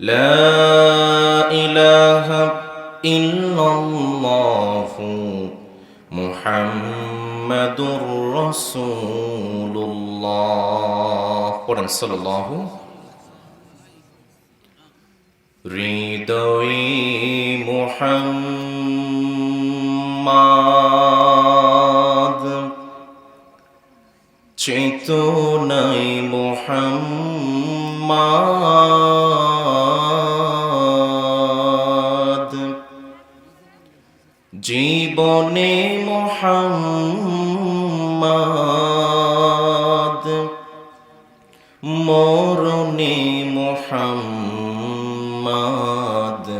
لا إله إلا الله محمد رسول الله قرآن صلى الله হৃদয়ে মোহাম্মদ চেতনায় মোহাম্মদ জীবনে মোহাম্মদ। মরণে মোহাম্মদ।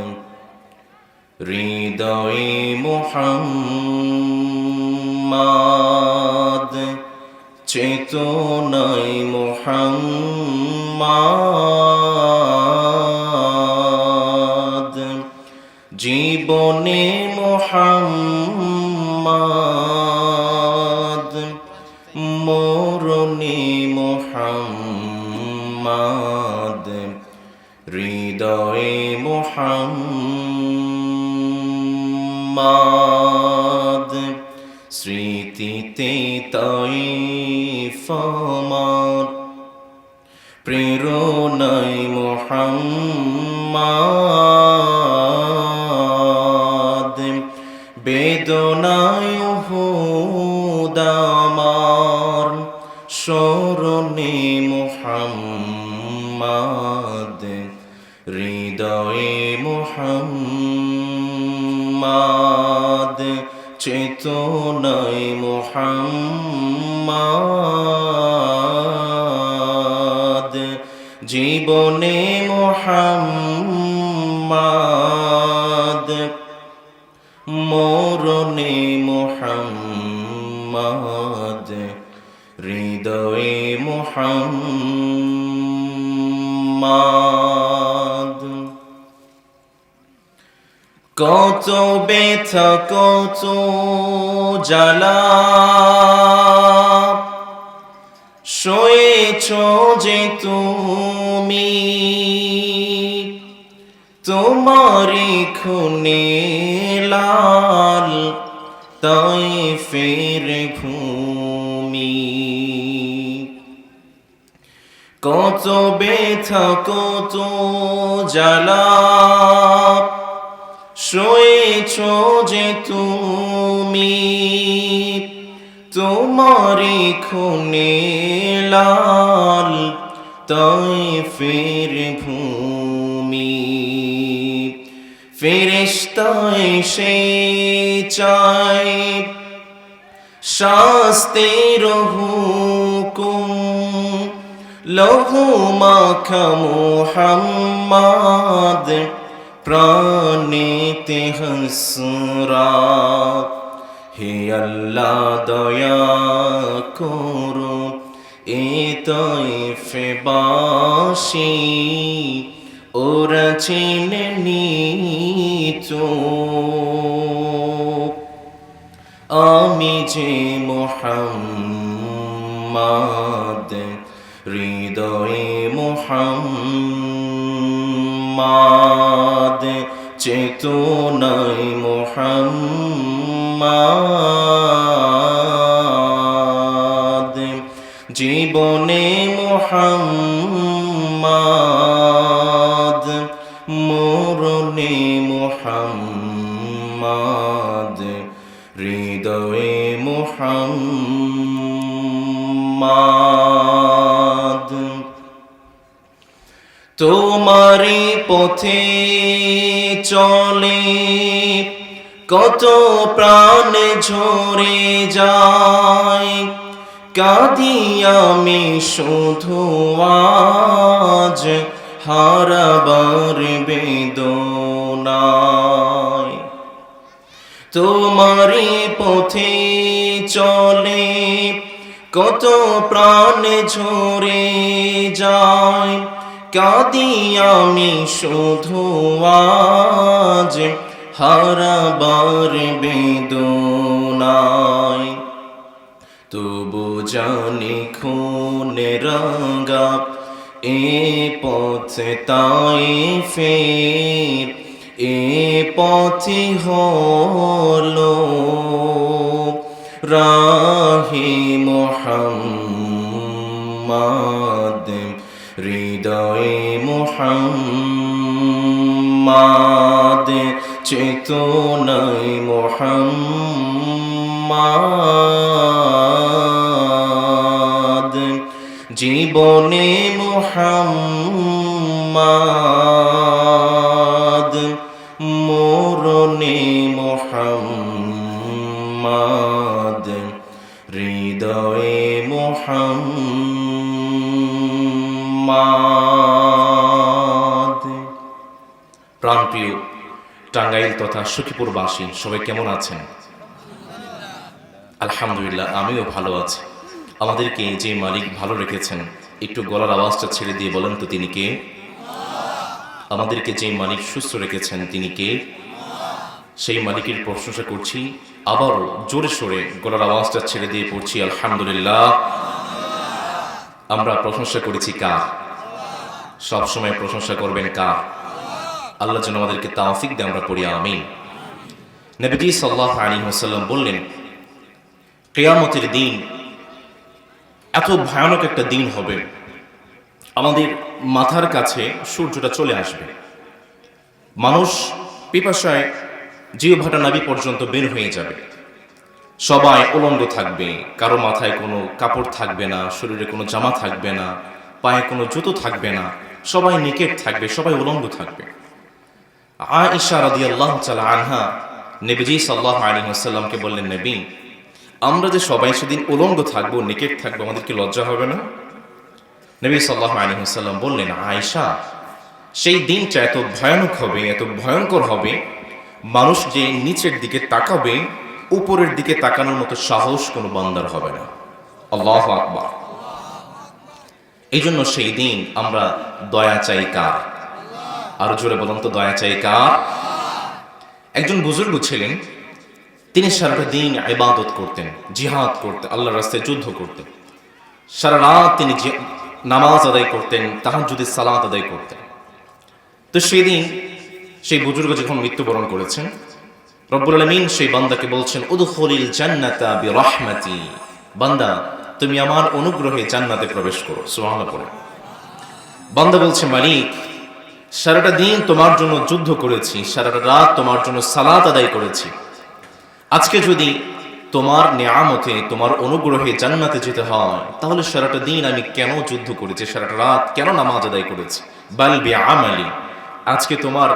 হৃদয়ে মোহাম্মদ। চেতনায় মোহাম্মদ। জীবনে মোহাম্মদ। স্মৃতিতে তাই ফমার প্রেরণায় মোহাম্মদ বেদনায় হুদামার। স্মরণে মোহাম্মদ হৃদয়ে মোহাম্মদ চেতনায় মোহাম্মদ। জীবনে মোহাম্মদ। মরণে মোহাম্মদ। হৃদয়ে মোহাম্মদ। কত ব্যথা কত জ্বালা। শোয়েছ যে তুমি তোমারি খুনে লাল তাই ফের ভূমি কত ব্যথা কত জ্বালা। শোয়েছ যে তুমি তোমারি খুনে লাল তাই ফের ভূমি। ফেরেশতায় সে চাই শাস্তির হুকুম। লহু মাখা মুহাম্মদ প্রাণীতে হসরাত হে আল্লাহ দয়া করো, এ তৈফে বাসি। ওরা চিনে নিতো আমি যে মোহাম্মদ, হৃদয়ে মোহাম্মদ। চেতনায় মোহাম্মদ। জীবনে মোহাম্মদ মরণে মোহাম্মদ হৃদয়ে মোহাম্মদ। তোমারি পথে চলে, কত প্রাণ ঝরে যায়, কাঁদি আমি শুধু আজ, হারাবার বেদনায়। তোমারি পথে চলে, কত প্রাণ ঝরে যায় কাঁদি আমি শুধু আজ হারাবার বেদনায়। তবু জানি খুনে রাঙ্গা এ পথে তাই ফের, এ পথে হলো রাহে মোহাম্মদ। হৃদয়ে মোহাম্মাদ চেতনাই মোহাম্মাদ। জীবনে মোহাম্মদ টাঙ্গাইল তথা সখীপুরবাসী সবাই কেমন আছেন? আলহামদুলিল্লাহ, আমিও ভালো আছি। আমাদেরকে যে মালিক ভালো রেখেছেন, একটু গলার আওয়াজটা ছেড়ে দিয়ে বলেন তো তিনি কে? আমাদেরকে যে মালিক সুস্থ রেখেছেন, তিনি কে? সেই মালিকের প্রশংসা করছি, আবারও জোরে সোরে গলার আওয়াজটা ছেড়ে দিয়ে পড়ছি, আলহামদুলিল্লাহ। আমরা প্রশংসা করেছি কার? সবসময় প্রশংসা করবেন কার? আল্লাহ যেন আমাদেরকে তাওফিক দিয়ে, আমরা পড়ি, আমিন। নবীজি সাল্লাহ আলী হাসাল্লাম বললেন, কেয়ামতের দিন এত ভয়ানক একটা দিন হবে। আমাদের মাথার কাছে সূর্যটা চলে আসবে। মানুষ পিপাসায় জিও ভাটা নাবি পর্যন্ত বের হয়ে যাবে। সবাই উলঙ্গ থাকবে, কারও মাথায় কোনো কাপড় থাকবে না, শরীরে কোনো জামা থাকবে না, পায়ে কোনো জুতো থাকবে না, সবাই নিকেট থাকবে, সবাই উলঙ্গ থাকবে। আয়েশা রাদিয়াল্লাহু তাআলা আনহা নবীজি আলাইহি ওয়াসাল্লামকে বললেন, নবী, আমরা যে সবাই সেদিন উলঙ্গ থাকব, নিকেট থাকব, আমাদের কি লজ্জা হবে না? নবী সাল্লাল্লাহু আলাইহি ওয়াসাল্লাম বললেন, আয়েশা, সেই দিনটা এত ভয়ানক হবে, এত ভয়ঙ্কর হবে, মানুষ যে নিচের দিকে তাকাবে, উপরের দিকে তাকানোর মতো সাহস কোনো বান্দার হবে না। আল্লাহ আকবার। এই জন্য সেই দিন আমরা দয়া চাই কার? আরও জোরে বলুন তো, দয়া চাই কার? একজন বুজুর্গ ছিলেন, তিনি সারাটা দিন ইবাদত করতেন, জিহাদ করতেন, আল্লাহর রাস্তায় যুদ্ধ করতেন। সারা রাত তিনি নামাজ আদায় করতেন, তাহাজ্জুদের সালাত আদায় করতেন। তো সেদিন সেই বুজুর্গ যখন মৃত্যুবরণ করেছেন, রব্বুল আলমিন সেই বান্দাকে বলছেন, উদখলিল জান্নাতা বিরহমাতি। বান্দা, তুমি আমার অনুগ্রহে জান্নাতে প্রবেশ করো, সুবহানাল্লাহ পড়ে বান্দা বলছে, মালিক সারাটা দিন তোমার জন্য যুদ্ধ করেছি, সারাটা রাত তোমার জন্য সালাত আদায় করেছি। আজকে যদি তোমার নিয়ামতে, তোমার অনুগ্রহে জান্নাতে যেতে হয়, তাহলে সারাটা দিন আমি কেন যুদ্ধ করেছি, সারাটা রাত কেন নামাজ আদায় করেছি? বালবি আমালি আজকে তোমার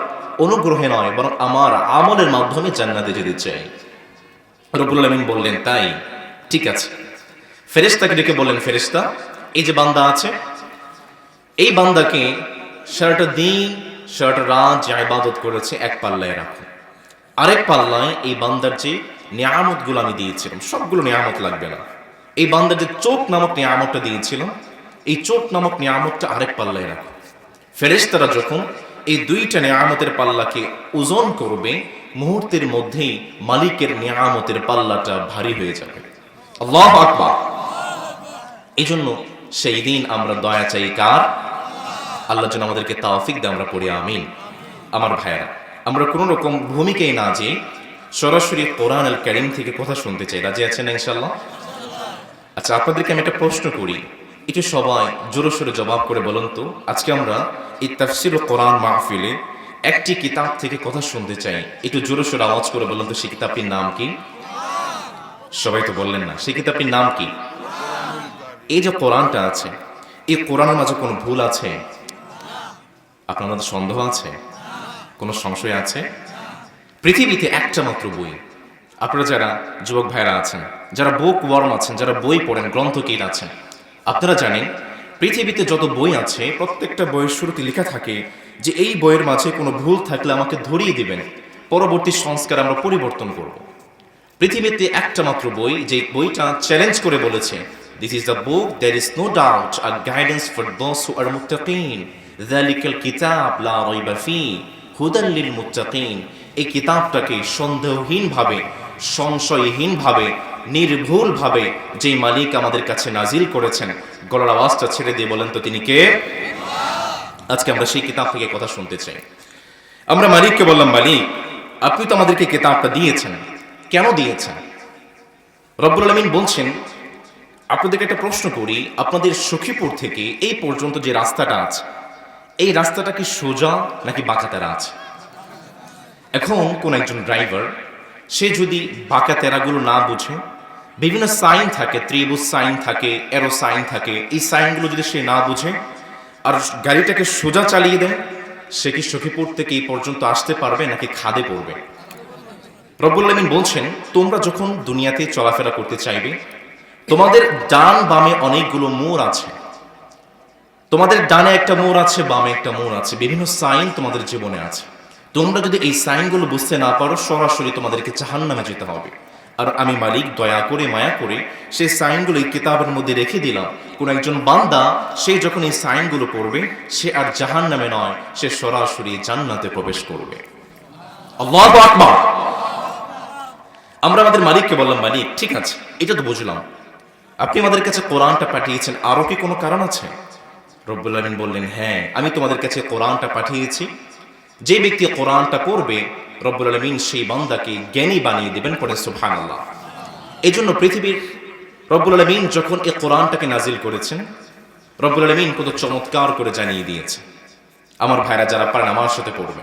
অনুগ্রহে নয়, বরং আমার আমলের মাধ্যমে জান্নাতে যেতে চাই। রবুল আলমিন বললেন, তাই, ঠিক আছে। ফেরেশতাকে ডেকে বললেন, ফেরেশতা, এই যে বান্দা আছে, এই বান্দাকে সারাটা দিন, সারাটা রাত যে ইবাদত করেছে, এক পাল্লায় রাখো। আরেক পাল্লায় এই বান্দার যে নিয়ামতগুলো আমি দিয়েছিলাম, সবগুলো নিয়ামত লাগবে না। এই বান্দার যে চোখ নামক নিয়ামতটা দিয়েছিলাম, এই চোখ নামক নিয়ামতটা আরেক পাল্লায় রাখো। ফেরেশতারা যখন এই দুইটা নিয়ামতের পাল্লাকে ওজন করবে, মুহূর্তের মধ্যেই মালিকের নিয়ামতের পাল্লাটা ভারী হয়ে যাবে। আল্লাহ আকবার। এই জন্য সেই দিন আমরা দয়া চাই কার? আল্লাহ যেন আমাদেরকে তাওফিক দিয়ে, আমরা পড়ি, আমিন। আমার ভাইয়েরা, আমরা কোনো রকম ভূমিকায় না যে সরাসরি কোরআন আল করিম থেকে কথা শুনতে চাই। রাজি আছেন না ইনশাল্লাহ আচ্ছা আপনাদেরকে আমি একটা প্রশ্ন করি। একটু সবাই জোরে সোরে জবাব করে বলুন তো। আজকে আমরা এই তাফসির ও কোরআন মাহফিলে একটি কিতাব থেকে কথা শুনতে চাই। একটু জোরে সোরে আওয়াজ করে বলুন তো, সেই কিতাবটির নাম কি? সবাই তো বললেন না, সেই কিতাবটির নাম কি? এই যে কোরআনটা আছে, এই কোরআনের মাঝে কোনো ভুল আছে? আপনার মধ্যে সন্দেহ আছে? কোনো সংশয় আছে? পৃথিবীতে একটা মাত্র বই। আপনারা যারা যুবক ভাইরা আছেন, যারা বুক ওয়ার্ম আছেন, যারা বই পড়েন, গ্রন্থকির আছেন, আপনারা জানেন, পৃথিবীতে যত বই আছে, প্রত্যেকটা বইয়ের শুরুতে লেখা থাকে যে এই বইয়ের মাঝে কোনো ভুল থাকলে আমাকে ধরিয়ে দিবেন। পরবর্তী সংস্কার আমরা পরিবর্তন করব। পৃথিবীতে একটা মাত্র বই, যে বইটা চ্যালেঞ্জ করে বলেছে this is the book there is no doubt R guidance for those who are মুত্তাকিন যালিকাল কিতাব লা রাইবা ফি হুদান লিল মুত্তাকিন। এই কিতাবটাকে সন্দেহহীনভাবে, সংশয়হীনভাবে, নির্ভুলভাবে যেই মালিক আমাদের কাছে নাজিল করেছেন, গলার আওয়াজটা ছেড়ে দিয়ে বলেন তো তিনি কে? আজকে আমরা সেই কিতাব থেকে কথা শুনতে চাই। আমরা মালিককে বললাম, মালিক, আপনি তো আমাদেরকে কিতাবটা দিয়েছেন। কেন দিয়েছেন? রব্বুল আলমিন বলছেন, আপনাদেরকে একটা প্রশ্ন করি, আপনাদের সখীপুর থেকে এই পর্যন্ত যে রাস্তাটা আছে এই রাস্তাটা কি সোজা নাকি বাঁকাতেরা আছে? এখন কোন একজন ড্রাইভার, সে যদি বাঁকা তেরাগুলো না বুঝে, বিভিন্ন সাইন থাকে, ত্রিভুজ সাইন থাকে এরো সাইন থাকে, এই সাইনগুলো যদি সে না বুঝে, আর গাড়িটাকে সোজা চালিয়ে দেয়, সে কি সখীপুর থেকে এই পর্যন্ত আসতে পারবে নাকি খাদে পড়বে? রব্বুল বলছেন, তোমরা যখন দুনিয়াতে চলাফেরা করতে চাইবে, তোমাদের ডান বামে অনেকগুলো মোড় আছে। তোমাদের ডানে একটা মোড় আছে, বামে একটা মোড় আছে, বিভিন্ন সাইন তোমাদের জীবনে আছে। তোমরা যদি এই সাইনগুলো বুঝতে না পারো, সরাসরি তোমাদেরকে জাহান নামে যেতে হবে। আর আমি মালিক, দয়া করে, মায়া করে সেই সাইনগুলো এই কিতাবের মধ্যে রেখে দিলাম। কোন একজন বান্দা, সে যখন এই সাইনগুলো পড়বে, সে আর জাহান নামে নয়, সে সরাসরি জান্নাতে প্রবেশ করবে। আমরা আমাদের মালিককে বললাম, মালিক, ঠিক আছে, এটা তো বুঝলাম। আপনি আমাদের কাছে কোরআনটা পাঠিয়েছেন, আরও কি কোনো কারণ আছে? রব্বুল বললেন হ্যাঁ আমি তোমাদের কাছে কোরআনটা পাঠিয়েছি। যে ব্যক্তি কোরআনটা পড়বে, রব্বুল আলমিন সেই বান্দাকে জ্ঞানী বানিয়ে দেবেন পরে সুফান আল্লাহ এই জন্য পৃথিবীর রব্বুল আলমিন যখন এই কোরআনটাকে নাজিল করেছেন, রব্বুল আলমিন কত চমৎকার করে জানিয়ে দিয়েছে। আমার ভাইরা যারা পারেন, আমার সাথে পড়বে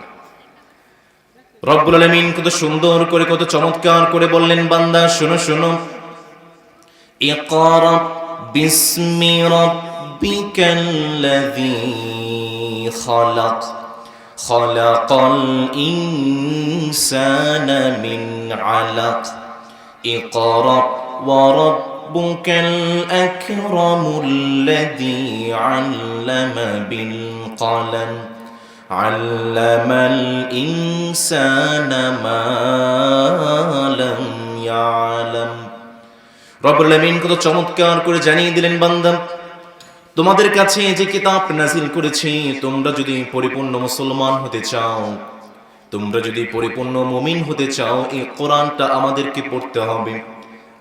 রব্বুল আলমিন কত সুন্দর করে, কত চমৎকার করে বললেন, বান্দা, শুনো শুনো। ربك الذي خلق خلق الإنسان من علق اقرأ وربك الأكرم الذي علم بالقلم علم الإنسان ما لم يعلم রব্বুল আলামিন কত চমৎকার করে জানিয়ে দিলেন বান্দা তোমাদের কাছে যে কিতাব নাজিল করেছি, তোমরা যদি পরিপূর্ণ মুসলমান হতে চাও, তোমরা যদি পরিপূর্ণ মুমিন হতে চাও, এই কোরআনটা আমাদেরকে পড়তে হবে।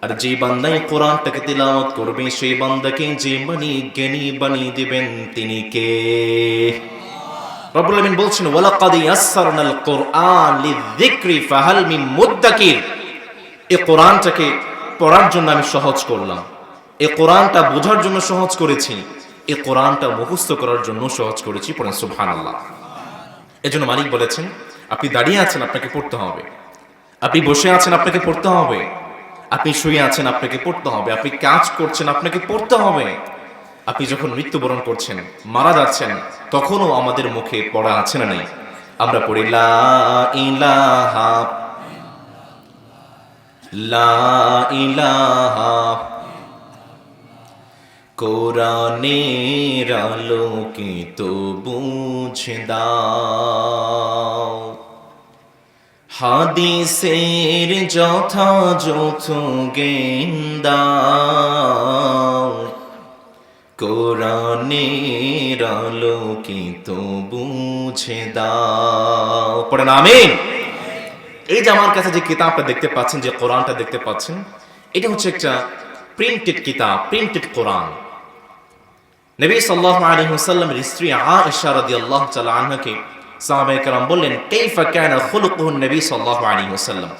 আর যে বান্দা এই কোরআনটাকে তেলাওয়াত করবে, সেই বান্দাকে যে মানি জ্ঞানী বানিয়ে দিবেন, তিনি কে? রব্বুল আলামিন বলছেন, ওয়ালাকাদ ইয়াসসারনাল কোরআন লিযিকরি ফাহাল মিন মুদ্দাকির। এই কোরআনটাকে পড়ার জন্য আমি সহজ করলাম। এই কোরআনটা বোঝার জন্য সহজ করেছি। এই কোরআনটা মুখস্থ করার জন্য সহজ করেছি পড়েন সুবহান আল্লাহ এজন্য মালিক বলেছেন, আপনি দাঁড়িয়ে আছেন, আপনাকে পড়তে হবে। আপনি বসে আছেন, আপনাকে পড়তে হবে। আপনি শুয়ে আছেন, আপনাকে পড়তে হবে। আপনি কাজ করছেন, আপনাকে পড়তে হবে। আপনি যখন মৃত্যুবরণ করছেন, মারা যাচ্ছেন, তখনও আমাদের মুখে পড়া আছে না নেই? আমরা পড়ি, লা ইলাহা লা ইলাহা কোরআনের আলোকিত বুঝে দাও। হাদিসের যথাযথ গেন্দাও কোরআনের আলোকিত বুঝে দাও। পড়েন আমিন। এই যে আমার কাছে যে কিতাবটা দেখতে পাচ্ছেন, যে কোরআনটা দেখতে পাচ্ছেন, এটা হচ্ছে একটা প্রিন্টেড কিতাব প্রিন্টেড কোরআন। নবী সাল্লাল্লাহু আলাইহি ওয়াসাল্লামের স্ত্রী আয়েশা রাদিয়াল্লাহু তাআলা আনহাকে সাহাবায়ে কেরাম বললেন, কাইফা কানা খুলুকুহু নবী সাল্লাল্লাহু আলাইহি ওয়াসাল্লাম?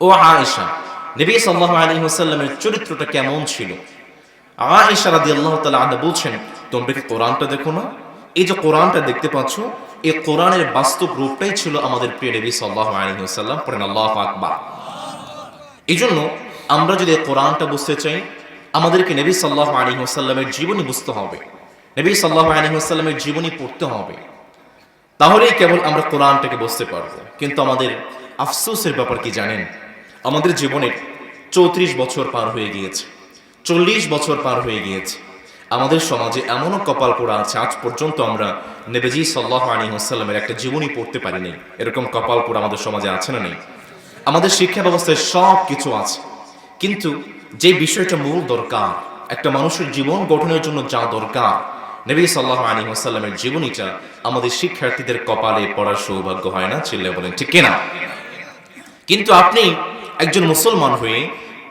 ও আয়েশা, নবী সাল্লাল্লাহু আলাইহি ওয়াসাল্লামের চরিত্রটা কেমন ছিল? আয়েশা রাদিয়াল্লাহু তাআলা আনহা বলছেন, তোমরা কি কোরআনটা দেখো না? এই যে কোরআনটা দেখতে পাচ্ছ, এই কোরআনের বাস্তব রূপটাই ছিল আমাদের প্রিয় নবী সাল্লাল্লাহু আলাইহি ওয়াসাল্লাম। পড়েন আল্লাহু আকবার। এই জন্য আমরা যদি কোরআনটা বুঝতে চাই আমাদেরকে নবী সাল্লাহ আলী ওসাল্লামের জীবনী বুঝতে হবে। নবী সাল্লাহ আলী ওসাল্লামের জীবনী পড়তে হবে। তাহলেই কেবল আমরা কোরআনটাকে বুঝতে পারব। কিন্তু আমাদের আফসোসের ব্যাপার কি জানেন? আমাদের জীবনের চৌত্রিশ বছর পার হয়ে গিয়েছে। চল্লিশ বছর পার হয়ে গিয়েছে। আমাদের সমাজে এমনও কপাল পোড়া আছে, আজ পর্যন্ত আমরা নেবেজি সাল্লাহ আলী ওসাল্লামের একটা জীবনী পড়তে পারিনি এরকম কপাল পোড়া আমাদের সমাজে আছে না নেই? আমাদের শিক্ষা ব্যবস্থায় সব কিছু আছে। কিন্তু যে বিষয়টা মূল দরকার, একটা মানুষের জীবন গঠনের জন্য যা দরকার, নবী সাল্লাহ আলী আসাল্লামের জীবনীটা আমাদের শিক্ষার্থীদের কপালে পড়ার সৌভাগ্য হয় না চিল্লে বলেন, ঠিক কিনা? কিন্তু আপনি একজন মুসলমান হয়ে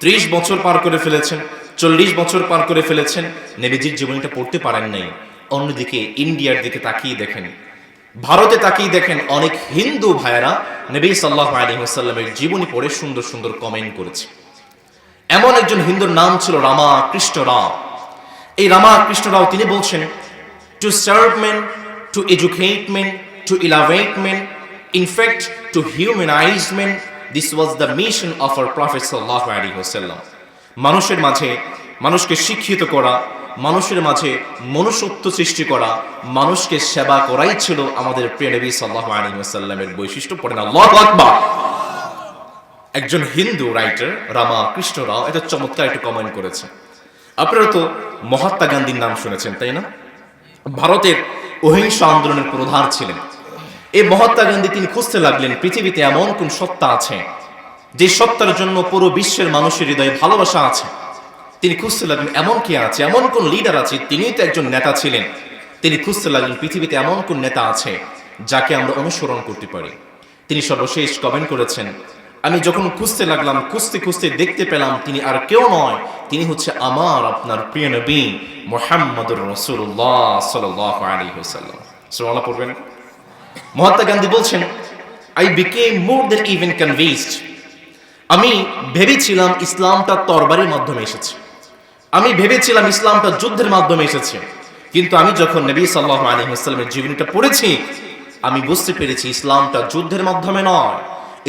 ত্রিশ বছর পার করে ফেলেছেন, চল্লিশ বছর পার করে ফেলেছেন, নবীজির জীবনীটা পড়তে পারেন নাই, অন্যদিকে ইন্ডিয়ার দিকে তাকিয়ে দেখেন, ভারতে তাকিয়ে দেখেন অনেক হিন্দু ভাইয়েরা নবী সাল্লাহ আলী সাল্লামের জীবনী পড়ে সুন্দর সুন্দর কমেন্ট করেছে। এমন একজন হিন্দুর নাম ছিল রামা কৃষ্ণ রাও। এই রামা কৃষ্ণ রাও তিনি বলছেন to serve men to educate men to elevate men in fact to humanize men this was the mission of our prophet সাল্লাহ হোসাল্লাম মানুষের মাঝে মানুষকে শিক্ষিত করা, মানুষের মাঝে মনুষ্যত্ব সৃষ্টি করা, মানুষকে সেবা করাই ছিল আমাদের প্রিয় নবী সাল্লাহ আলী ওসাল্লামের বৈশিষ্ট্য। আল্লাহ আকবার। একজন হিন্দু রাইটার রামা কৃষ্ণ রাও এটা চমৎকার একটু কমেন্ট করেছে। আপনারা তো মহাত্মা গান্ধীর নাম শুনেছেন, তাই না? ভারতের অহিংস আন্দোলনের প্রধান ছিলেন। এই মহাত্মা গান্ধী, তিনি খুঁজতে লাগলেন, পৃথিবীতে এমন কোন সত্তা আছে, যে সত্তার জন্য পুরো বিশ্বের মানুষের হৃদয়ে ভালোবাসা আছে? তিনি খুঁজতে লাগলেন, এমন কে আছে? এমন কোন লিডার আছে? তিনিই তো একজন নেতা ছিলেন। তিনি খুঁজতে লাগলেন, পৃথিবীতে এমন কোন নেতা আছে, যাকে আমরা অনুসরণ করতে পারি? তিনি সর্বশেষ কমেন্ট করেছেন আমি যখন খুঁজতে লাগলাম, খুঁজতে খুঁজতে দেখতে পেলাম তিনি আর কেউ নয়। তিনি হচ্ছে আমার আপনার প্রিয় নবী মোহাম্মদুর রসুল্লাহ সাল্লাহ আলী হোসাল্লাম সোমালা পড়বেন। মহাত্মা গান্ধী বলছেন I became more than even convinced আমি ভেবেছিলাম ইসলামটা তরবারির মাধ্যমে এসেছে। আমি ভেবেছিলাম ইসলামটা যুদ্ধের মাধ্যমে এসেছে। কিন্তু আমি যখন নবী সাল্লাহ আলী ইসলামের জীবনীটা পড়েছি, আমি বুঝতে পেরেছি ইসলামটা যুদ্ধের মাধ্যমে নয়।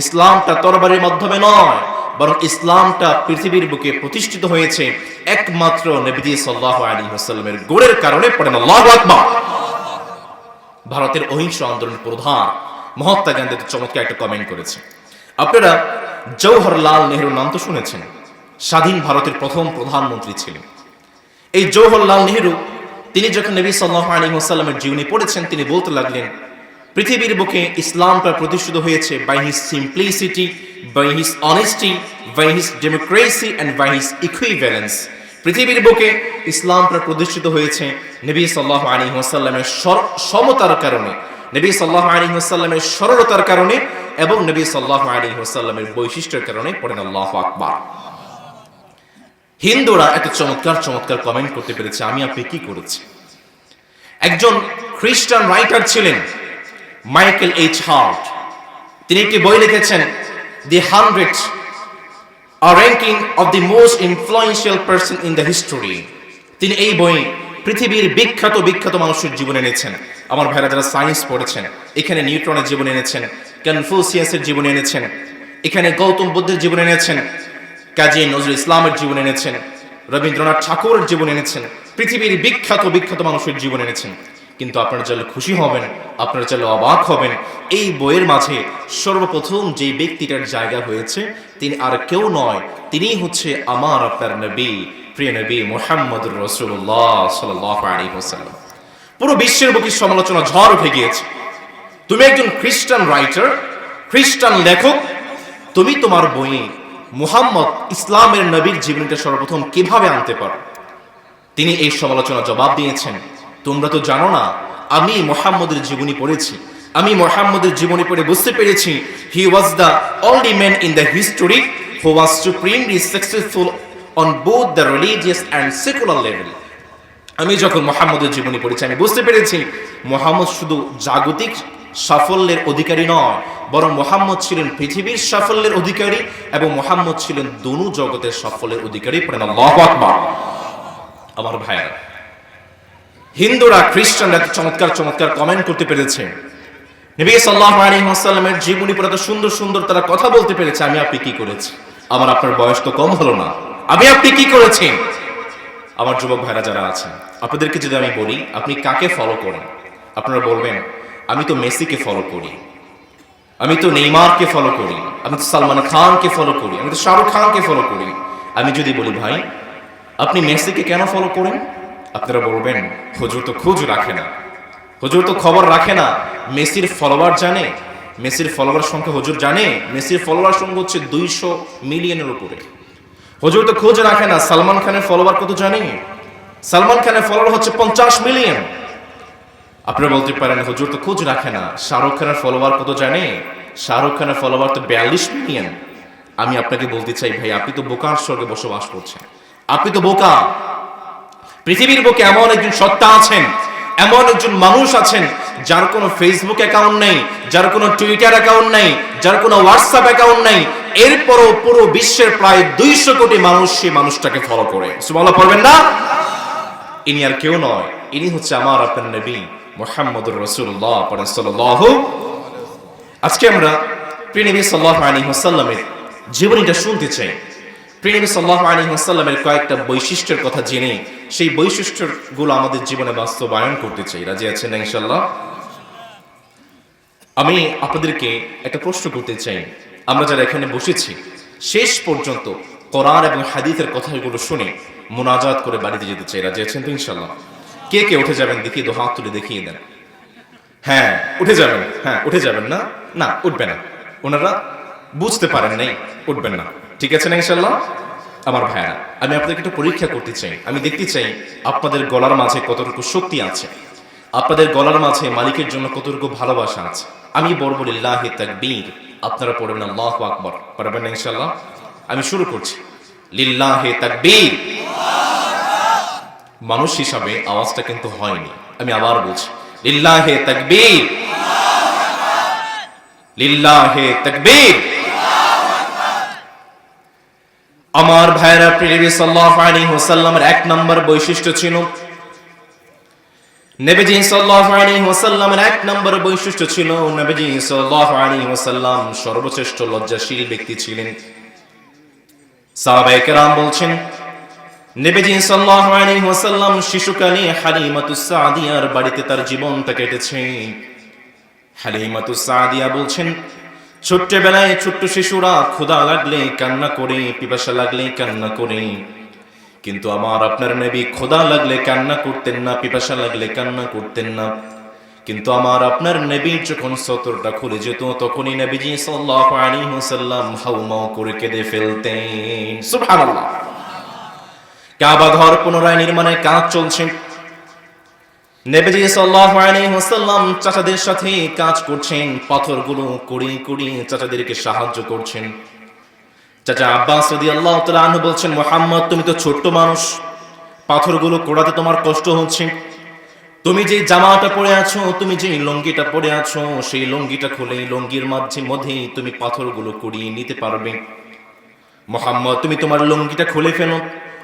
ইসলামটা তরবারির মাধ্যমে নয়, বরং ইসলামটা পৃথিবীর বুকে প্রতিষ্ঠিত হয়েছে একমাত্র নবীজি সাল্লাহ আলী হাসাল্লামের গোড়ের কারণে পড়েন আকবার। ভারতের অহিংস আন্দোলনের প্রধান মহাত্মা গান্ধী চমৎকার একটা কমেন্ট করেছে। আপনারা জওহরলাল নেহরুর নাম তো শুনেছেন, স্বাধীন ভারতের প্রথম প্রধানমন্ত্রী ছিলেন। এই জওহরলাল নেহরু, তিনি যখন নবী সাল্লাহ আলী সাল্লামের জীবনী পড়েছেন, তিনি বলতে লাগলেন পৃথিবীর বুকে ইসলামটা প্রতিষ্ঠিত হয়েছে by his simplicity by his honesty by his democracy and by his equivalence পৃথিবীর বুকে ইসলামটা প্রতিষ্ঠিত হয়েছে নবী সাল্লাহ আলী ওয়াসাল্লামের সমতার কারণে, নবী সাল্লাহ আলী ওয়াসাল্লামের সরলতার কারণে এবং নবী সাল্লাহ আলী ওয়াসাল্লামের বৈশিষ্ট্যের কারণে, পড়েন আল্লাহ আকবার। হিন্দুরা এত চমৎকার চমৎকার কমেন্ট করতে পেরেছে, আমি আপনি কি করেছি? একজন খ্রিস্টান রাইটার ছিলেন মাইকেল এইচ হার্ট। তিনি একটি বই লিখেছেন, the hundred a ranking of the most influential person in the history. তিনি এই বই পৃথিবীর বিখ্যাত বিখ্যাত মানুষের জীবন এনেছেন। আমার ভাইরা যারা সায়েন্স পড়েছেন, এখানে নিউটনের জীবন এনেছেন, কনফুসিয়াসের জীবন এনেছেন, এখানে গৌতম বুদ্ধের জীবন এনেছেন, কাজী নজরুল ইসলামের জীবন এনেছেন, রবীন্দ্রনাথ ঠাকুরের জীবন এনেছেন, পৃথিবীর বিখ্যাত বিখ্যাত মানুষের জীবন এনেছেন। কিন্তু আপনারা চাইলে খুশি হবেন, আপনারা চাইলে অবাক হবেন। এই বইয়ের মাঝে সর্বপ্রথম যে ব্যক্তিটার জায়গা হয়েছে, তিনি আর কেউ নয়, তিনি হচ্ছে আমার আপনার নবী, প্রিয় নবী মোহাম্মদ রসুল্লাহ সাল্লাহ আলী হোসাল্লাম পুরো বিশ্বের বুকে সমালোচনা ঝড় উঠে গিয়েছে। তুমি একজন খ্রিস্টান রাইটার, খ্রিস্টান লেখক, তুমি তোমার বইয়ে মুহাম্মদ ইসলামের নবীর জীবনীটা সর্বপ্রথম কীভাবে আনতে পারো? তিনি এই সমালোচনা জবাব দিয়েছেন তোমরা তো জানো না, আমি মোহাম্মদের জীবনী পড়েছি। আমি মোহাম্মদের জীবনী পড়ে বুঝতে পেরেছি he was the only man in the history who was supremely successful on both the religious and secular level আমি যখন মোহাম্মদের জীবনী পড়েছি, আমি বুঝতে পেরেছি, মোহাম্মদ শুধু জাগতিক সাফল্যের অধিকারী নয়, বরং মোহাম্মদ ছিলেন পৃথিবীর সাফল্যের অধিকারী এবং মোহাম্মদ ছিলেন দনু জগতের সাফল্যের অধিকারী। আমার ভাইয়েরা হিন্দুরা, খ্রিস্টানরা চমৎকার চমৎকার কমেন্ট করতে পেরেছে। নবী সাল্লাল্লাহু আলাইহি ওয়াসাল্লামের জীবনী পড়ে এত সুন্দর সুন্দর তারা কথা বলতে পেরেছে, আমি আপনি কি করেছি? আমার আপনার বয়স তো কম হলো না। আমি আপনি কি করেছেন আমার যুবক ভাইরা যারা আছেন, আপনাদেরকে যদি আমি বলি, আপনি কাকে ফলো করেন? আপনারা বলবেন, আমি তো মেসিকে ফলো করি। আমি তো নেইমারকে ফলো করি। আমি তো সালমান খানকে ফলো করি। আমি তো শাহরুখ খানকে ফলো করি। আমি যদি বলি, ভাই, আপনি মেসিকে কেন ফলো করেন? আপনারা বলবেন, হুজুর তো খোঁজ রাখে না। হুজুর তো খবর রাখে না। মেসির ফলোয়ার জানে। মেসির ফলোয়ার সংখ্যা হুজুর জানে। মেসির ফলোয়ার সংখ্যা হচ্ছে দুইশো মিলিয়নের উপরে। হুজুর তো খোঁজ রাখে না। সালমান খানের ফলোয়ার কত জানে? সালমান খানের ফলোয়ার হচ্ছে পঞ্চাশ মিলিয়ন। আপনারা বলতে পারেন, হুজুর তো খোঁজ রাখে না। শাহরুখ খানের ফলোয়ার কত জানে? শাহরুখ খানের ফলোয়ার তো বিয়াল্লিশ মিলিয়ন। আমি আপনাকে বলতে চাই, ভাই, আপনি তো বোকার স্বর্গে বসবাস করছেন। আপনি তো বোকা। পৃথিবীর বুকে এমন একজন সত্তা আছেন, এমন একজন মানুষ আছেন, যার কোনো ফেসবুক অ্যাকাউন্ট নেই, যার কোনো টুইটার অ্যাকাউন্ট নেই, যার কোনো হোয়াটসঅ্যাপ অ্যাকাউন্ট নেই। এরপরও পুরো বিশ্বের প্রায় দুইশো কোটি মানুষ সেই মানুষটাকে ফলো করে। সুবহানাল্লাহ, পড়বেন না? ইনি আর কেউ নয়, ইনি হচ্ছে আমার আপনার নবী মোহাম্মদুর রসুল্লাহ সাল্লাল্লাহু আজকে আমরা প্রিনবী সাল্লাহ আলী হাসাল্লামের জীবনীটা শুনতে চাই। প্রিনবী সাল্লাহ আলী হাসাল্লামের কয়েকটা বৈশিষ্ট্যের কথা জেনে সেই বৈশিষ্ট্যগুলো আমাদের জীবনে বাস্তবায়ন করতে চাই। রাজি আছেন ইনশাল্লাহ আমি আপনাদেরকে একটা প্রশ্ন করতে চাই। আমরা যারা এখানে বসেছি, শেষ পর্যন্ত কোরআন এবং হাদিসের কথাগুলো শুনে মোনাজাত করে বাড়িতে যেতে চাই। রাজি আছেন তো ইনশাল্লাহ কে কে উঠে যাবেন দেখিয়ে দো হাত তুলে দেখিয়ে দেন। হ্যাঁ উঠে যাবেন হ্যাঁ উঠে যাবেন না? না উঠবে না। ওনারা বুঝতে পারেন নাই, উঠবেন না। ঠিক আছে না ইনশাল্লাহ আমার ভাইয়া, আমি আপনাদেরকে একটু পরীক্ষা করতে চাই। আমি দেখতে চাই আপনাদের গলার মাঝে কতটুকু শক্তি আছে। আপনাদের গলার মাঝে মালিকের জন্য কতটুকু ভালোবাসা আছে। আমি বলব, লিল্লাহি তাকবীর। আপনারা পড়বেন, আল্লাহু আকবার। পারবেন না ইনশাল্লাহ আমি শুরু করছি। লিল্লাহি তাকবীর। মানুষ হিসাবে আওয়াজটা কিন্তু হয়নি। আমি আবার বলছি, লিল্লাহে তাকবীর। লিল্লাহে তাকবীর। আমার ভাইরা পৃথিবী সাল্লাল্লাহু আলাইহি ওয়াসাল্লামের এক নম্বর বৈশিষ্ট্য ছিল। নবীজি সাল্লাল্লাহু আলাইহি ওয়াসাল্লামের এক নম্বর বৈশিষ্ট্য ছিল, নবীজি সাল্লাল্লাহু আলাইহি ওয়াসাল্লাম সর্বশ্রেষ্ঠ লজ্জাশীল ব্যক্তি ছিলেন। সাহাবায়ে কেরাম বলছেন, নবীজি সাল্লাল্লাহু আলাইহি ওয়াসাল্লাম শিশুকালে হালিমাতুস সাদিয়ার বাড়িতে তার জীবনটা কেটেছে। হালিমাতুস সাদিয়া বলছেন ছোট্টবেলায় ছোট্ট শিশুরা ক্ষুধা লাগলে, কান্না করে, পিপাসা লাগলে কান্না করে। কিন্তু আমার আপনার নবী ক্ষুধা লাগলে কান্না করতেন না, পিপাসা লাগলে কান্না করতেন না। কিন্তু আমার আপনার নবী যখন সতরটা খুলে যেত, তখনই নবীজি সাল্লাল্লাহু আলাইহি ওয়াসাল্লাম হাউমাউ করে কেঁদে ফেলতেন। সুবহানাল্লাহ। কাবা ঘর পুনরায় নির্মাণের কাজ চলছে। নেবেজি ওয়াসাল্লাম চাচাদের সাথে কাজ করছেন, পাথরগুলো কুড়ি কুড়ি চাচাদেরকে সাহায্য করছেন। চাচা আব্বাস তাআলা আনহু বলছেন, মুহাম্মদ, তুমি তো ছোট্ট মানুষ, পাথরগুলো কোড়াতে তোমার কষ্ট হচ্ছে। তুমি যে জামাটা পরে আছো, তুমি যে লুঙ্গিটা পরে আছো, সেই লুঙ্গিটা খুলে লুঙ্গির মাঝে মধ্যেই তুমি পাথরগুলো কুড়িয়ে নিতে পারবে। মোহাম্মদ, তুমি তোমার লুঙ্গিটা খুলে ফেলো।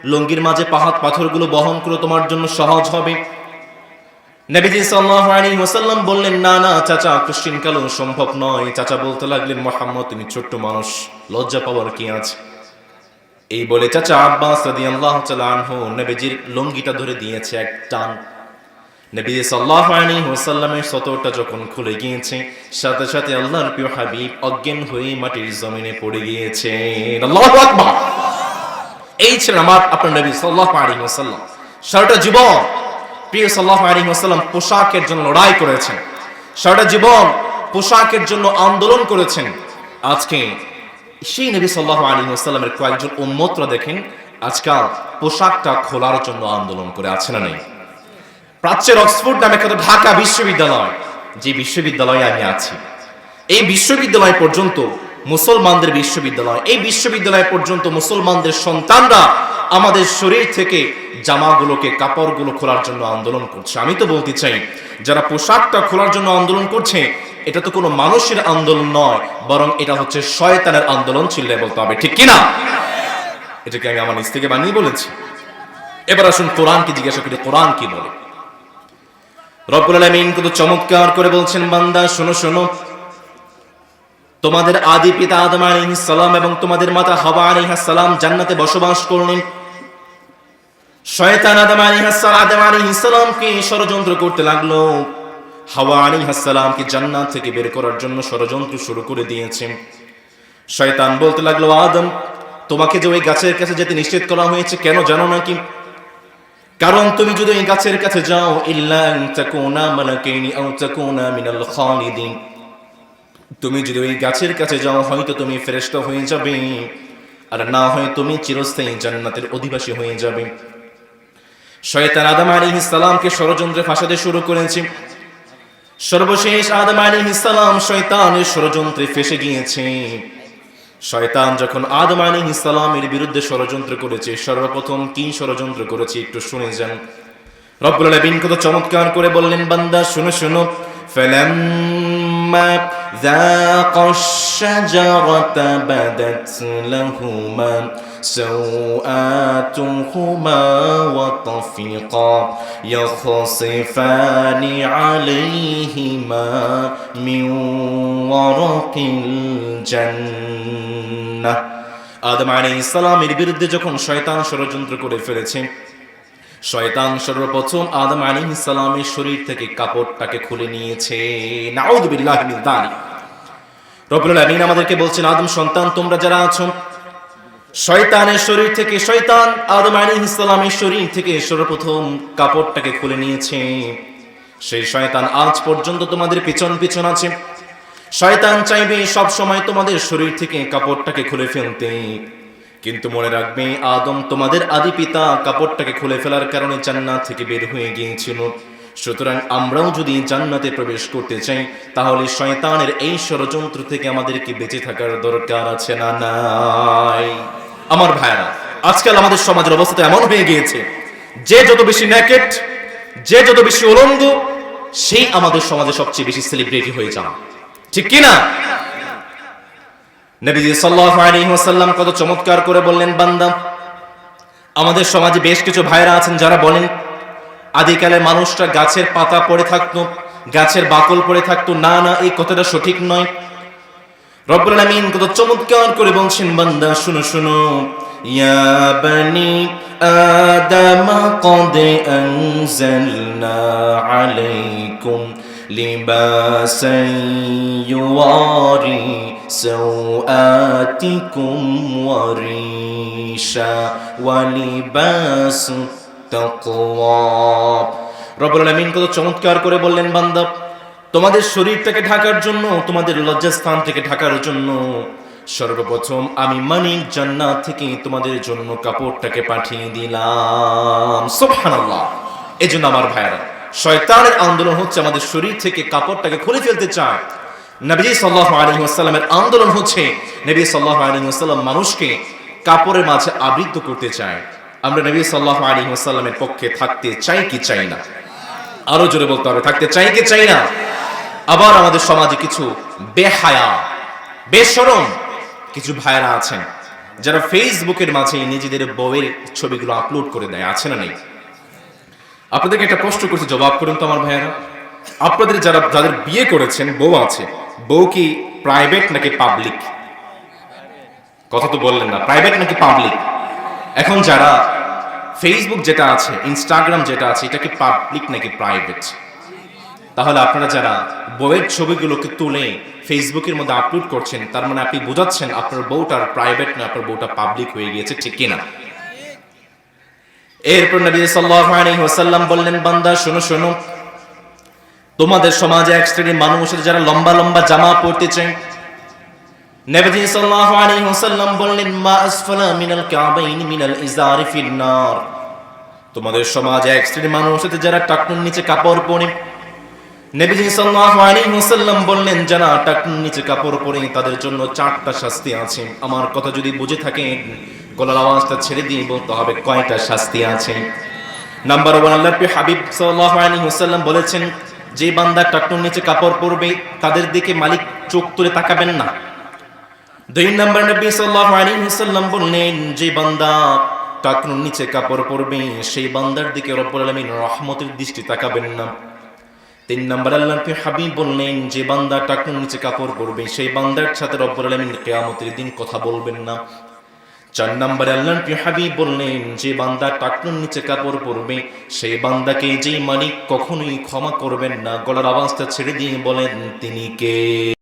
লুঙ্গির মাঝে পাহাড়, পাথরগুলো বহন করে, তোমার জন্য সহজ হবে। নবীজি ওয়াসাল্লাম বললেন, না না, চাচা সম্ভব নয়। চাচা বলতে লাগলেন তুমি ছোট্ট মানুষ, লজ্জা কি আছে? এই বলে চাচা লুঙ্গিটা ধরে দিয়েছে এক টান। নবী সাল্লাল্লাহু আলাইহি ওয়াসাল্লামের সতরটা যখন খুলে গিয়েছে, সাথে সাথে আল্লাহর প্রিয় হাবিব অজ্ঞান হয়ে মাটির জমিনে পড়ে গিয়েছে। এই ছিলেন আমার, আপনার নবী আলাইহি ওয়াসাল্লাম। সারাটা জীবন প্রিয় সাল্লাল্লাহু আলাইহি ওয়াসাল্লাম পোশাকের জন্য লড়াই করেছেন। সারাটা জীবন পোশাকের জন্য আন্দোলন করেছেন। আজকে সেই নবী সাল্লাল্লাহু আলাইহি ওয়াসাল্লামের কয়েকজন উম্মতরা দেখেন, আজকাল পোশাকটা খোলার জন্য আন্দোলন করে আছে না নেই? প্রাচ্যের অক্সফোর্ড নামে খ্যাত ঢাকা বিশ্ববিদ্যালয়, যে বিশ্ববিদ্যালয়ে আমি আছি, এই বিশ্ববিদ্যালয় পর্যন্ত মুসলমানদের বিশ্ববিদ্যালয়। এই বিশ্ববিদ্যালয় পর্যন্ত মুসলমানদের সন্তানরা আমাদের শরীর থেকে জামাগুলোকে, কাপড়গুলো খোলার জন্য আন্দোলন করছে। আমি তো বলতে চাই, যারা পোশাকটা খোলার জন্য আন্দোলন করছে, এটা তো কোনো মানুষের আন্দোলন নয়, বরং এটা হচ্ছে শয়তানের আন্দোলন ছিললে বলতে হবে। ঠিক কিনা? এটাকে আমি আমার নিজ থেকে বানিয়ে বলেছি। এবার আসুন কোরআনকে জিজ্ঞাসা করি, কোরআন কি বলে? রব্বুল আলামিন কত চমৎকার করে বলছেন, বান্দা, শোনো শোনো তোমাদের আদি পিতা আদম সালাম এবং তোমাদের মাতা আলাইহিস সালাম জান্নাতে বসবাস করলেন। শয়তান আদম আদম সালামকে ষড়যন্ত্র করতে লাগল। হাওয়া সালামকে জান্নাত থেকে বের করার জন্য ষড়যন্ত্র শুরু করে দিয়েছে। শয়তান বলতে লাগল, আদম, তোমাকে যে ওই গাছের কাছে যেতে নিষেধ করা হয়েছে কেন জানো নাকি? কারণ তুমি যদি এই গাছের কাছে যাও ইল্লা তাকুনা মালাকাইনি আও তাকুনা মিনাল খালিদিন। তুমি যদি ওই গাছের কাছে যাও, হয়তো তুমি ফ্রেস্ট হয়ে যাবে। আর না হয় তুমি চিরস্থায়ী জান্নাতের অধিবাসী হয়ে যাবে। শয়তান আদম আলী ইসলামকে ষড়যন্ত্রে ফাঁসাতে শুরু করেছে। সর্বশেষ আদম আলী ইসলাম শয়তানের ষড়যন্ত্রে ফেসে গিয়েছে। শয়তান যখন আদম আলী ইসলামের বিরুদ্ধে ষড়যন্ত্র করেছে, সর্বপ্রথম কি ষড়যন্ত্র করেছে একটু শুনে যান। রব্বুল আলবিন কত চমৎকার করে বললেন, বান্দা, শুনো শুনো। ফেলাম ذاقا الشجرة بدت لهما سوآتهما وطفقا يخصفان عليهما من ورق الجنة আদম আলাইহিস সালামের বিরুদ্ধে যখন শয়তান ষড়যন্ত্র করে ফেলেছে শয়তান সর্বপ্রথম আদম আলী ইসলামের শরীর থেকে কাপড়টাকে খুলে নিয়েছে। আমাদেরকে বলছেন, আদম সন্তান, তোমরা যারা আছো, শয়তানের শরীর থেকে শয়তান আদম আলী ইসলামের শরীর থেকে সর্বপ্রথম কাপড়টাকে খুলে নিয়েছে। সেই শয়তান আজ পর্যন্ত তোমাদের পিছন পিছন আছে। শয়তান চাইবে সব সময় তোমাদের শরীর থেকে কাপড়টাকে খুলে ফেলতে। কিন্তু মনে রাখবে, আদম তোমাদের আদি পিতা কাপড়টাকে খুলে ফেলার কারণে জান্নাত থেকে বের হয়ে গিয়েছিল। সুতরাং আমরাও যদি জান্নাতে প্রবেশ করতে চাই, তাহলে শয়তানের এই ষড়যন্ত্র থেকে আমাদেরকে বেঁচে থাকার দরকার আছে না নাই? আমার ভাইরা আজকাল আমাদের সমাজের অবস্থা এমন হয়ে গিয়েছে। যে যত বেশি ন্যাকেট যে যত বেশি উলঙ্গ, সেই আমাদের সমাজে সবচেয়ে বেশি সেলিব্রিটি হয়ে যাওয়া ঠিক কিনা? নবীজি সাল্লাল্লাহু আলাইহি ওয়াসাল্লাম কত চমৎকার করে বললেন বান্দা আমাদের সমাজে বেশ কিছু ভাইরা আছেন যারা বলেন আদিকালে মানুষরা গাছের পাতা পড়ে থাকতো গাছের বাকল পড়ে থাকতো না না এই কথাটা সঠিক নয় রব্বুল আলামিন কত চমৎকার করে বলছেন বান্দা শুনো শুনো ইয়া বানি আদম قد أنزلنا عليكم لباسا يواري سوآتكم وريشا ولباس التقوى রব্বুল আলামিন কত চমৎকার করে বললেন বান্দা তোমাদের শরীরটাকে ঢাকার জন্য তোমাদের লজ্জাস্থান থেকে ঢাকার জন্য সর্বপ্রথম আমি মানিক জান্নাত থেকে তোমাদের জন্য কাপড়টাকে পাঠিয়ে দিলাম সুবহানাল্লাহ এজন্য আমার ভাইরা শয়তানের আন্দোলন হচ্ছে আমাদের শরীর থেকে কাপড়টাকে খুলে ফেলতে চায় নবী সাল্লাল্লাহু আলাইহি ওয়াসাল্লামের আন্দোলন হচ্ছে, নবী সাল্লাল্লাহু আলাইহি ওয়াসাল্লাম মানুষকে কাপড়ের মাঝে আবৃত করতে চায়। আমরা নবী সাল্লাল্লাহু আলাইহি ওয়াসাল্লামের পক্ষে থাকতে চাই কি চাই না? আরও জোরে বলতে হবে, থাকতে চাই কি চাই না? আবার আমাদের সমাজে কিছু বেহায়া, বেশরম কিছু ভাইরা আছেন, যারা ফেসবুকের মাঝে নিজেদের বউয়ের ছবিগুলো আপলোড করে দেয়, আছে না নেই? আপনাদেরকে একটা প্রশ্ন করছি, জবাব করুন তো আমার ভাইয়েরা। আপনাদের যারা, যাদের বিয়ে করেছেন, বউ আছে বউ কি প্রাইভেট নাকি পাবলিক কথা তো বললেন না প্রাইভেট নাকি পাবলিক এখন যারা ফেসবুক যেটা আছে ইনস্টাগ্রাম যেটা আছে, এটা কি পাবলিক নাকি প্রাইভেট তাহলে আপনারা যারা বউয়ের ছবিগুলোকে তুলে ফেসবুকের মধ্যে আপলোড করছেন, তার মানে আপনি বোঝাচ্ছেন আপনার বউটার প্রাইভেট না, আপনার বউটা পাবলিক হয়ে গিয়েছে, ঠিক কিনা? এরপর নবী সাল্লাল্লাহু আলাইহি ওয়াসাল্লাম বললেন, বান্দা, শোনো শোনো। তোমাদের সমাজে এক শ্রেণির মানুষ যারা লম্বা লম্বা জামা পরতে চায় বললেন মিনাল মিনাল তোমাদের সমাজে এক মানুষ যারা নিচে কাপড় পরে। বললেন যারা নিচে কাপড় তাদের জন্য চারটা শাস্তি আছে। আমার কথা যদি বুঝে থাকেন গলার আওয়াজটা ছেড়ে দিয়ে বলতে হবে, কয়টা শাস্তি আছে? নাম্বার ওয়ান হাবিব সাল্লাল্লাহু আলাইহি ওয়াসাল্লাম বলেছেন যে বান্দা টাকনুর নিচে কাপড় পরবে, তাদের দিকে মালিক চোখ তুলে তাকাবেন না। দুই নম্বর নবী ওয়াসাল্লাম বললেন, যে বান্দা টাকনুর নিচে কাপড় পরবে, সেই বান্দার দিকে রব্বুল আলামিন রহমতের দৃষ্টি তাকাবেন না। তিন নম্বর আল্লাহ হাবিব বললেন, যে বান্দা টাকনুর নিচে কাপড় পরবে, সেই বান্দার সাথে রব্বুল আলামিন কিয়ামতের দিন কথা বলবেন না। চার নম্বরে আল্লাহ হাবি বললেন, যে বান্দা টাকনুর নিচে কাপড় পরবে, সেই বান্দাকে যেই মালিক কখনোই ক্ষমা করবেন না। গলার আওয়াজটা ছেড়ে দিয়ে বলেন, তিনি কে?